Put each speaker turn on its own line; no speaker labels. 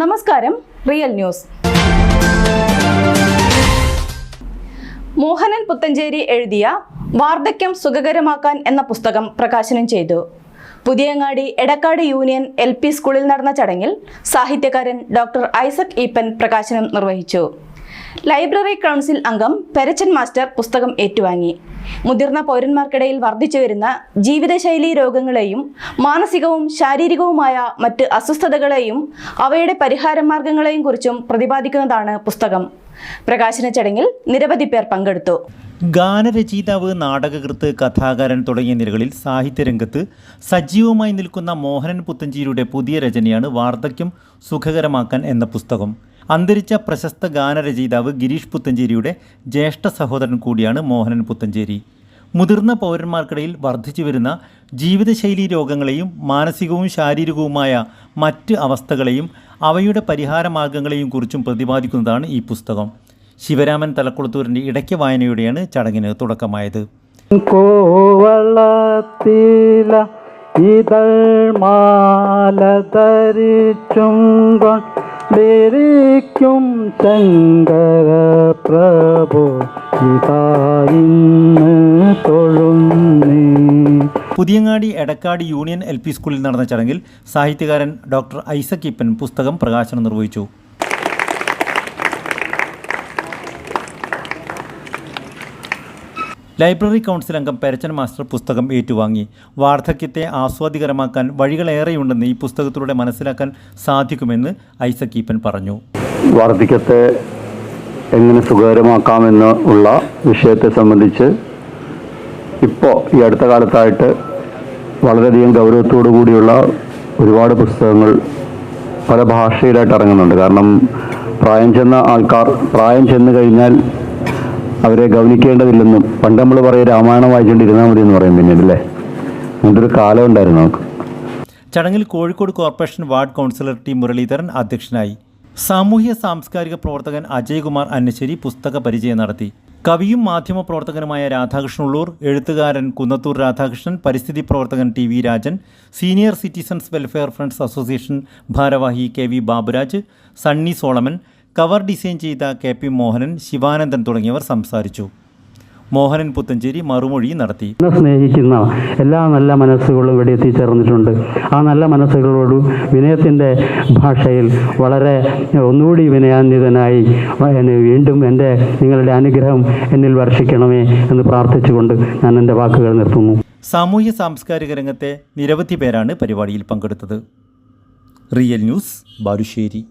നമസ്കാരം real news. Mohanan Puthenchery എഴുതിയ വാർദ്ധക്യം സുഖകരമാക്കാൻ എന്ന പുസ്തകം പ്രകാശനം ചെയ്തു. Puthiyangadi Edakkad union L P സ്കൂളിൽ നടന്ന ചടങ്ങിൽ സാഹിത്യകാരൻ ഡോക്ടർ ഐസക് ഈപ്പൻ പ്രകാശനം നിർവഹിച്ചു. ലൈബ്രറി കൗൺസിൽ അംഗം പെരച്ചൻ മാസ്റ്റർ പുസ്തകം ഏറ്റുവാങ്ങി. മുതിർന്ന പൗരന്മാർക്കിടയിൽ വർദ്ധിച്ചു വരുന്ന ജീവിതശൈലി രോഗങ്ങളെയും മാനസികവും ശാരീരികവുമായ മറ്റ് അസ്വസ്ഥതകളെയും അവയുടെ പരിഹാര മാർഗങ്ങളെയും കുറിച്ചും പ്രതിപാദിക്കുന്നതാണ് പുസ്തകം. പ്രകാശന ചടങ്ങിൽ നിരവധി പേർ പങ്കെടുത്തു.
ഗാനരചയിതാവ് നാടകകൃത്ത് കഥാകാരൻ തുടങ്ങിയ നിലകളിൽ സാഹിത്യരംഗത്ത് സജീവമായി നിൽക്കുന്ന മോഹനൻ പുത്തഞ്ചേരിയുടെ പുതിയ രചനയാണ് വാർദ്ധക്യം സുഖകരമാക്കാൻ എന്ന പുസ്തകം. അന്തരിച്ച പ്രശസ്ത ഗാനരചയിതാവ് ഗിരീഷ് പുത്തഞ്ചേരിയുടെ ജ്യേഷ്ഠ സഹോദരൻ കൂടിയാണ് മോഹനൻ പുത്തഞ്ചേരി മുതിർന്ന പൗരന്മാർക്കിടയിൽ വർദ്ധിച്ചു വരുന്ന ജീവിതശൈലി രോഗങ്ങളെയും മാനസികവും ശാരീരികവുമായ മറ്റ് അവസ്ഥകളെയും അവയുടെ പരിഹാര മാർഗങ്ങളെയും കുറിച്ചും പ്രതിപാദിക്കുന്നതാണ് ഈ പുസ്തകം. ശിവരാമൻ തലക്കുളത്തൂരിന്റെ ഇടയ്ക്ക് വായനയോടെയാണ് ചടങ്ങിന് തുടക്കമായത്.
കോവളത്തില ഇതൾ മാലധരിച്ചും കൊണ്ടിരിക്കും ശങ്കര പ്രഭു ഇതായിന്ന് തൊഴുന്നേ.
Puthiyangadi Edakkad union L P സ്കൂളിൽ നടന്ന ചടങ്ങിൽ സാഹിത്യകാരൻ ഡോക്ടർ ഐസക് ഇപ്പൻ പുസ്തകം പ്രകാശനം നിർവഹിച്ചു. ലൈബ്രറി കൗൺസിൽ അംഗം പെരച്ചൻ മാസ്റ്റർ പുസ്തകം ഏറ്റുവാങ്ങി. വാർദ്ധക്യത്തെ ആസ്വാദികരമാക്കാൻ വഴികളേറെയുണ്ടെന്ന് ഈ പുസ്തകത്തിലൂടെ മനസ്സിലാക്കാൻ സാധിക്കുമെന്ന് ഐസക് ഈപ്പൻ പറഞ്ഞു.
വാർദ്ധക്യത്തെ എങ്ങനെ സുഖകരമാക്കാമെന്ന് ഉള്ള വിഷയത്തെ സംബന്ധിച്ച് ഇപ്പോൾ ഈ അടുത്ത കാലത്തായിട്ട് വളരെയധികം ഗൗരവത്തോടു കൂടിയുള്ള ഒരുപാട് പുസ്തകങ്ങൾ പല ഭാഷയിലായിട്ട് ഇറങ്ങുന്നുണ്ട്. കാരണം പ്രായം ചെന്ന ആൾക്കാർ പ്രായം ചെന്ന് കഴിഞ്ഞാൽ അവരെ ഗൗനിക്കേണ്ടതില്ലെന്നും പണ്ട് നമ്മൾ പറയും രാമായണം വായിച്ചുകൊണ്ടിരുന്നാൽ മതി എന്ന് പറയും പിന്നീട് അല്ലേ ഒരു കാലം ഉണ്ടായിരുന്നു നമുക്ക്.
ചടങ്ങിൽ Kozhikode corporation ward councillor T Muraleedharan അധ്യക്ഷനായി. സാമൂഹ്യ സാംസ്കാരിക പ്രവർത്തകൻ അജയ്കുമാർ അന്നശ്ശേരി പുസ്തക പരിചയം നടത്തി. കവിയും മാധ്യമ പ്രവർത്തകനുമായ രാധാകൃഷ്ണ ഉള്ളൂർ എഴുത്തുകാരൻ കുന്നത്തൂർ രാധാകൃഷ്ണൻ പരിസ്ഥിതി പ്രവർത്തകൻ T V Rajan senior citizens welfare friends association ഭാരവാഹി K V Baburaj Sunny Solomon cover design ചെയ്ത കെ പി മോഹനൻ ശിവാനന്ദൻ തുടങ്ങിയവർ സംസാരിച്ചു. മോഹനൻ പുത്തഞ്ചേരി മറുമൊഴി നടത്തി.
എന്നെ സ്നേഹിക്കുന്ന എല്ലാ നല്ല മനസ്സുകളും ഇവിടെ എത്തിച്ചേർന്നിട്ടുണ്ട്. ആ നല്ല മനസ്സുകളോട് വിനയത്തിന്റെ ഭാഷയിൽ വളരെ ഒന്നുകൂടി വിനയാന്വിതനായി വീണ്ടും എന്റെ നിങ്ങളുടെ അനുഗ്രഹം എന്നിൽ വർഷിക്കണമേ എന്ന് പ്രാർത്ഥിച്ചുകൊണ്ട് ഞാൻ എന്റെ വാക്കുകൾ നിർത്തുന്നു.
സാമൂഹ്യ സാംസ്കാരിക രംഗത്തെ നിരവധി പേരാണ് പരിപാടിയിൽ പങ്കെടുത്തത്. Real news Balussery.